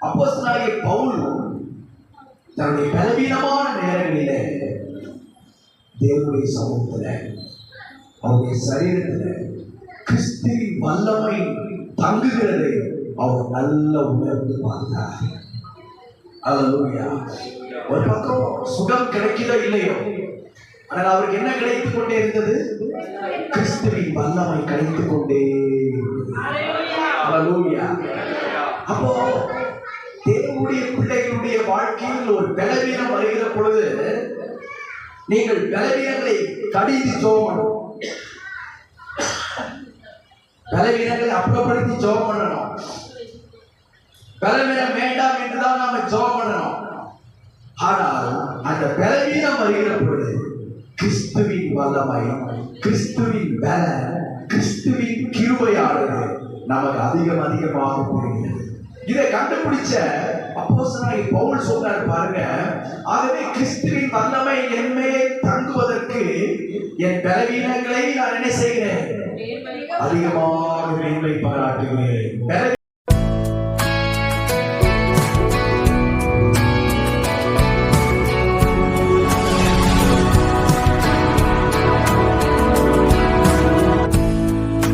அப்போஸ்தலனாகிய பவுல் தன்னுடைய பலவீனமான நேரங்களில் தேவனுடைய சமூகத்துல அவருடைய சரீரத்துல கிறிஸ்துவின் வல்லமை தங்குகிறதை அவர் நல்ல உணர்ந்து பார்த்தார். அல்லேலூயா ஒரு பக்கம் சுகம் கிடைக்குதோ இல்லையோ? ஆனால் அவருக்கு என்ன கிடைத்துக் கொண்டே இருந்தது? கிறிஸ்துவின் வல்லமை கிடைத்துக் கொண்டே இருந்தது. அப்போ உங்களுடைய பிள்ளைகளுடைய வாழ்க்கையில் ஒரு பலவீனம் வருகிற பொழுது நீங்கள் பலவீனங்களை கடிந்து ஜோமணும் பலவீனங்களை அப்புறப்படுத்தி ஜோம் பண்ணணும் பலவீனம் வேண்டாம் என்றுதான் நாம ஜோம் பண்ணணும் ஆனால் அந்த பலவீனம் வருகிற பொழுது கிறிஸ்துவின் வல்லமை கிறிஸ்துவின் பல கிறிஸ்துவின் கிருபையானது நமக்கு அதிகம் அதிகமாக புரிகிறது இதை கண்டுபிடிச்ச அப்போஸ்தலனாகிய பவுல் சொன்னார் பாருங்க ஆகவே கிறிஸ்துவின் வல்லமை என் மேலே தங்குவதற்கு என் பலவீனங்களை நான் என்ன செய்கிறேன்? அதிகமாக மேன்மை பாராட்டுகிறேன்.